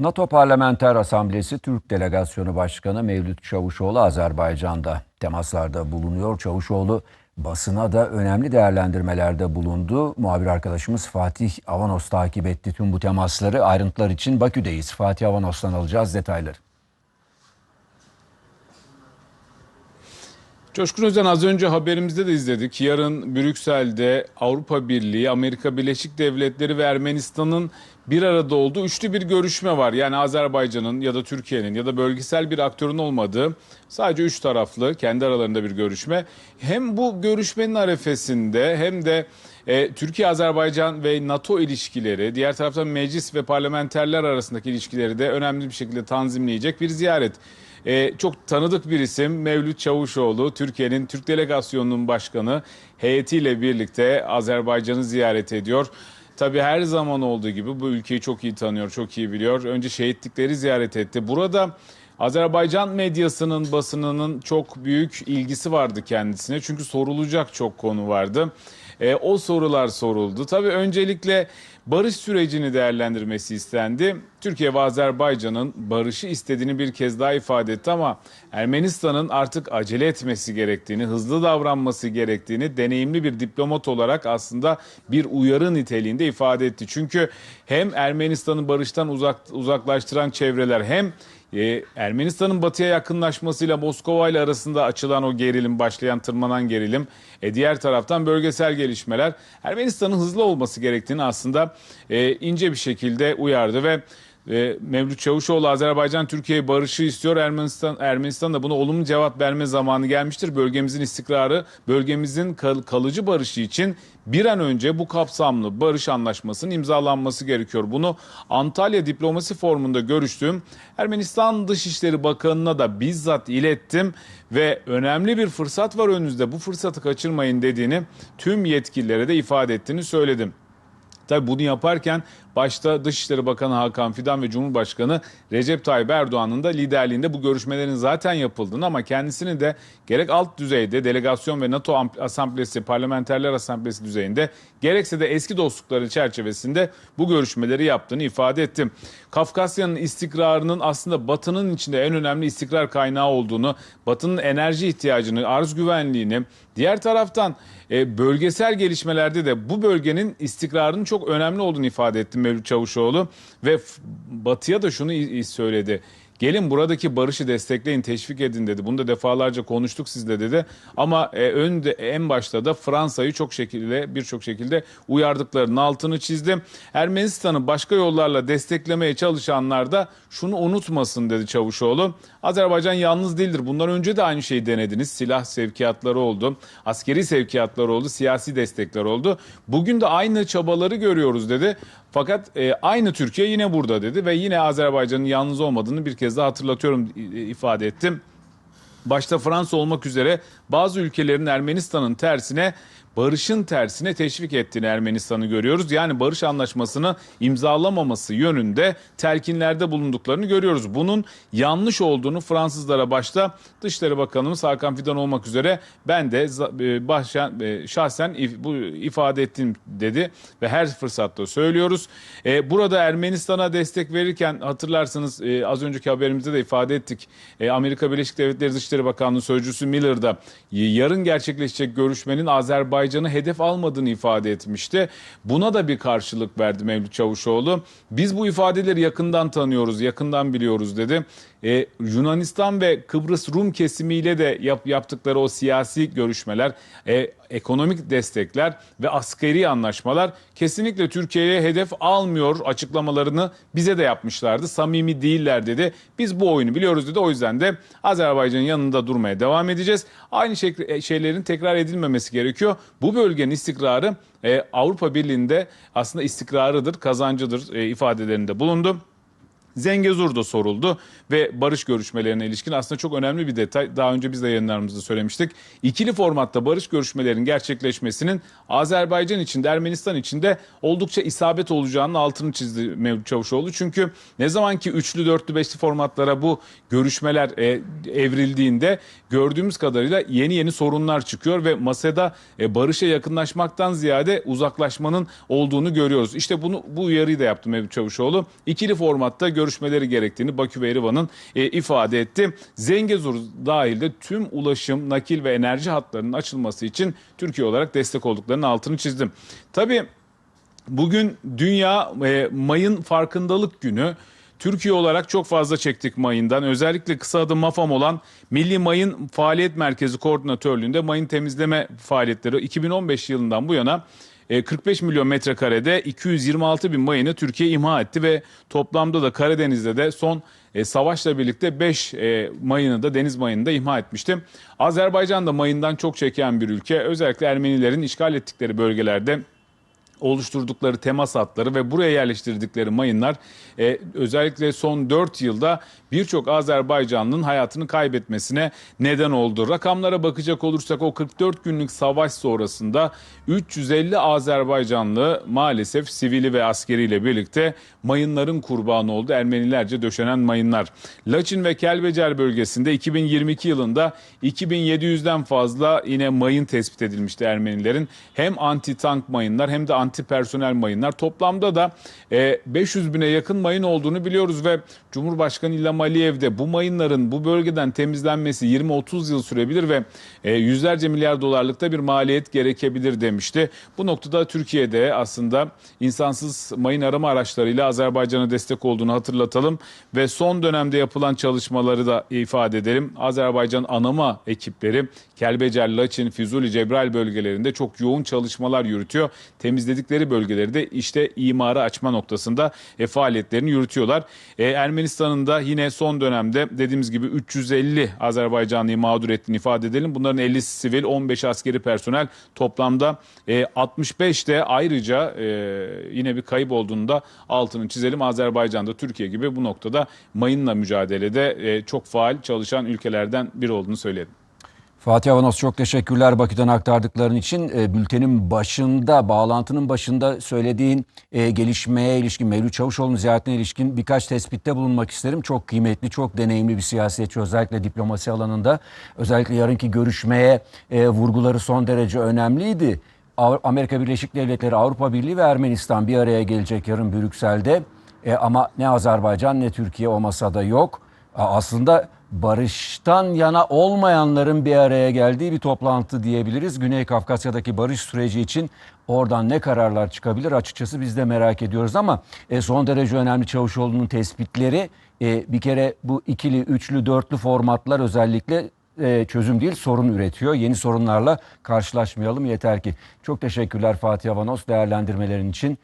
NATO Parlamenter Asamblesi Türk Delegasyonu Başkanı Mevlüt Çavuşoğlu Azerbaycan'da temaslarda bulunuyor. Çavuşoğlu basına da önemli değerlendirmelerde bulundu. Muhabir arkadaşımız Fatih Avanos takip etti tüm bu temasları. Ayrıntılar için Bakü'deyiz. Fatih Avanos'tan alacağız detayları. Coşkun Özen az önce haberimizde de izledik. Yarın Brüksel'de Avrupa Birliği, Amerika Birleşik Devletleri ve Ermenistan'ın bir arada olduğu üçlü bir görüşme var. Yani Azerbaycan'ın ya da Türkiye'nin ya da bölgesel bir aktörün olmadığı sadece üç taraflı kendi aralarında bir görüşme. Hem bu görüşmenin arefesinde hem de e, Türkiye-Azerbaycan ve NATO ilişkileri, diğer taraftan meclis ve parlamenterler arasındaki ilişkileri de önemli bir şekilde tanzimleyecek bir ziyaret. Ee, çok tanıdık bir isim Mevlüt Çavuşoğlu, Türkiye'nin Türk Delegasyonu'nun başkanı heyetiyle birlikte Azerbaycan'ı ziyaret ediyor. Tabii her zaman olduğu gibi bu ülkeyi çok iyi tanıyor, çok iyi biliyor. Önce şehitlikleri ziyaret etti. Burada Azerbaycan medyasının, basınının çok büyük ilgisi vardı kendisine. Çünkü sorulacak çok konu vardı. E, o sorular soruldu. Tabii öncelikle barış sürecini değerlendirmesi istendi. Türkiye ve Azerbaycan'ın barışı istediğini bir kez daha ifade etti ama Ermenistan'ın artık acele etmesi gerektiğini, hızlı davranması gerektiğini deneyimli bir diplomat olarak aslında bir uyarı niteliğinde ifade etti. Çünkü hem Ermenistan'ı barıştan uzak, uzaklaştıran çevreler hem e, Ermenistan'ın batıya yakınlaşmasıyla Moskova ile arasında açılan o gerilim, başlayan tırmanan gerilim, e, diğer taraftan bölgesel gelişmeler Ermenistan'ın hızlı olması gerektiğini aslında e, ince bir şekilde uyardı ve e, Mevlüt Çavuşoğlu Azerbaycan Türkiye'ye barışı istiyor. Ermenistan Ermenistan da buna olumlu cevap verme zamanı gelmiştir. Bölgemizin istikrarı, bölgemizin kal- kalıcı barışı için bir an önce bu kapsamlı barış anlaşmasının imzalanması gerekiyor. Bunu Antalya Diplomasi Forumu'nda görüştüğüm Ermenistan Dışişleri Bakanı'na da bizzat ilettim ve önemli bir fırsat var önünüzde. Bu fırsatı kaçırmayın dediğini tüm yetkililere de ifade ettiğini söyledim. Tabii bunu yaparken başta Dışişleri Bakanı Hakan Fidan ve Cumhurbaşkanı Recep Tayyip Erdoğan'ın da liderliğinde bu görüşmelerin zaten yapıldığını ama kendisini de gerek alt düzeyde delegasyon ve NATO asamblesi, parlamenterler asamblesi düzeyinde gerekse de eski dostlukları çerçevesinde bu görüşmeleri yaptığını ifade ettim. Kafkasya'nın istikrarının aslında Batı'nın içinde en önemli istikrar kaynağı olduğunu, Batı'nın enerji ihtiyacını, arz güvenliğini, diğer taraftan e, bölgesel gelişmelerde de bu bölgenin istikrarının çok önemli olduğunu ifade etti Mevlüt Çavuşoğlu ve Batı'ya da şunu söyledi. Gelin buradaki barışı destekleyin, teşvik edin dedi. Bunu da defalarca konuştuk sizle dedi. Ama e, önde en başta da Fransa'yı çok şekilde birçok şekilde uyardıklarının altını çizdi. Ermenistan'ı başka yollarla desteklemeye çalışanlar da şunu unutmasın dedi Çavuşoğlu. Azerbaycan yalnız değildir. Bundan önce de aynı şeyi denediniz. Silah sevkiyatları oldu, askeri sevkiyatları oldu, siyasi destekler oldu. Bugün de aynı çabaları görüyoruz dedi. Fakat e, aynı Türkiye yine burada dedi ve yine Azerbaycan'ın yalnız olmadığını bir kez daha hatırlatıyorum ifade ettim. Başta Fransa olmak üzere bazı ülkelerin Ermenistan'ın tersine barışın tersine teşvik ettiğini Ermenistan'ı görüyoruz. Yani barış anlaşmasını imzalamaması yönünde telkinlerde bulunduklarını görüyoruz. Bunun yanlış olduğunu Fransızlara başta Dışişleri Bakanımız Hakan Fidan olmak üzere ben de e, başa- e, şahsen bu ifade ettim dedi ve her fırsatta söylüyoruz. E, Burada Ermenistan'a destek verirken hatırlarsınız az önceki haberimizde de ifade ettik. Amerika Birleşik Devletleri Dışişleri Bakanlığı Sözcüsü Miller da yarın gerçekleşecek görüşmenin Azerbaycan'ı hedef almadığını ifade etmişti. Buna da bir karşılık verdi Mevlüt Çavuşoğlu. Biz bu ifadeleri yakından tanıyoruz, yakından biliyoruz dedi. E, Yunanistan ve Kıbrıs Rum kesimiyle de yap, yaptıkları o siyasi görüşmeler, e, ekonomik destekler ve askeri anlaşmalar kesinlikle Türkiye'ye hedef almıyor açıklamalarını bize de yapmışlardı. Samimi değiller dedi. Biz bu oyunu biliyoruz dedi. O yüzden de Azerbaycan'ın yanında durmaya devam edeceğiz. Aynı şey- şeylerin tekrar edilmemesi gerekiyor. Bu bölgenin istikrarı e, Avrupa Birliği'nde aslında istikrarıdır, kazancıdır e, ifadelerinde bulundu. Zengezur da soruldu ve barış görüşmelerine ilişkin aslında çok önemli bir detay. Daha önce biz de yayınlarımızda söylemiştik. İkili formatta barış görüşmelerinin gerçekleşmesinin Azerbaycan için de Ermenistan için de oldukça isabet olacağının altını çizdi Mevlüt Çavuşoğlu. Çünkü ne zaman ki üçlü, dörtlü, beşli formatlara bu görüşmeler e, evrildiğinde gördüğümüz kadarıyla yeni yeni sorunlar çıkıyor ve masada e, barışa yakınlaşmaktan ziyade uzaklaşmanın olduğunu görüyoruz. İşte bunu bu uyarıyı da yaptı Mevlüt Çavuşoğlu. İkili formatta görüşmeleri gerektiğini Bakü ve Erivan'ın e, ifade etti. Zengezur dahilde tüm ulaşım, nakil ve enerji hatlarının açılması için Türkiye olarak destek olduklarının altını çizdim. Tabii Bugün Dünya e, Mayın Farkındalık Günü. Türkiye olarak çok fazla çektik mayından. Özellikle kısa adı MAFAM olan Milli Mayın Faaliyet Merkezi Koordinatörlüğünde mayın temizleme faaliyetleri 2015 yılından bu yana 45 milyon metrekarede 226 bin mayını Türkiye imha etti ve toplamda da Karadeniz'de de son e, savaşla birlikte 5 e, mayını da deniz mayını da imha etmişti. Azerbaycan da mayından çok çeken bir ülke. Özellikle Ermenilerin işgal ettikleri bölgelerde oluşturdukları temas hatları ve buraya yerleştirdikleri mayınlar e, özellikle son 4 yılda birçok Azerbaycanlı'nın hayatını kaybetmesine neden oldu. Rakamlara bakacak olursak o 44 günlük savaş sonrasında 350 Azerbaycanlı maalesef sivili ve askeriyle birlikte mayınların kurbanı oldu. Ermenilerce döşenen mayınlar. Laçin ve Kelbecer bölgesinde 2022 yılında 2700'den fazla yine mayın tespit edilmişti Ermenilerin. Hem anti tank mayınlar hem de anti personel mayınlar. Toplamda da e, 500 bine yakın mayın olduğunu biliyoruz ve Cumhurbaşkanı İlham Aliyev de bu mayınların bu bölgeden temizlenmesi 20-30 yıl sürebilir ve e, yüzlerce milyar dolarlıkta bir maliyet gerekebilir demişti. Bu noktada Türkiye'de aslında insansız mayın arama araçlarıyla Azerbaycan'a destek olduğunu hatırlatalım ve son dönemde yapılan çalışmaları da ifade edelim. Azerbaycan anama ekipleri Kelbecer, Laçin, Füzuli, Cebrail bölgelerinde çok yoğun çalışmalar yürütüyor. Temizledikleri bölgeleri de işte imara açma noktasında e, faaliyetlerini yürütüyorlar. E, Ermenistan'ın da yine son dönemde dediğimiz gibi 350 Azerbaycanlıyı mağdur ettiğini ifade edelim. Bunların 50 sivil, 15 askeri personel toplamda e, 65 de ayrıca e, yine bir kayıp olduğunu da altını çizelim. Azerbaycan'da Türkiye gibi bu noktada mayınla mücadelede e, çok faal çalışan ülkelerden biri olduğunu söyleyelim. Fatih Avanos çok teşekkürler Bakü'den aktardıkların için. E, bültenin başında, bağlantının başında söylediğin e, gelişmeye ilişkin, Mevlüt Çavuşoğlu'nun ziyaretine ilişkin birkaç tespitte bulunmak isterim. Çok kıymetli, çok deneyimli bir siyasetçi özellikle diplomasi alanında. Özellikle yarınki görüşmeye e, vurguları son derece önemliydi. Amerika Birleşik Devletleri, Avrupa Birliği ve Ermenistan bir araya gelecek yarın Brüksel'de. E, ama ne Azerbaycan ne Türkiye o masada yok. Aslında barıştan yana olmayanların bir araya geldiği bir toplantı diyebiliriz. Güney Kafkasya'daki barış süreci için oradan ne kararlar çıkabilir açıkçası biz de merak ediyoruz ama e, son derece önemli Çavuşoğlu'nun tespitleri e, bir kere bu ikili, üçlü, dörtlü formatlar özellikle e, çözüm değil sorun üretiyor. Yeni sorunlarla karşılaşmayalım yeter ki. Çok teşekkürler Fatih Avanos değerlendirmelerin için.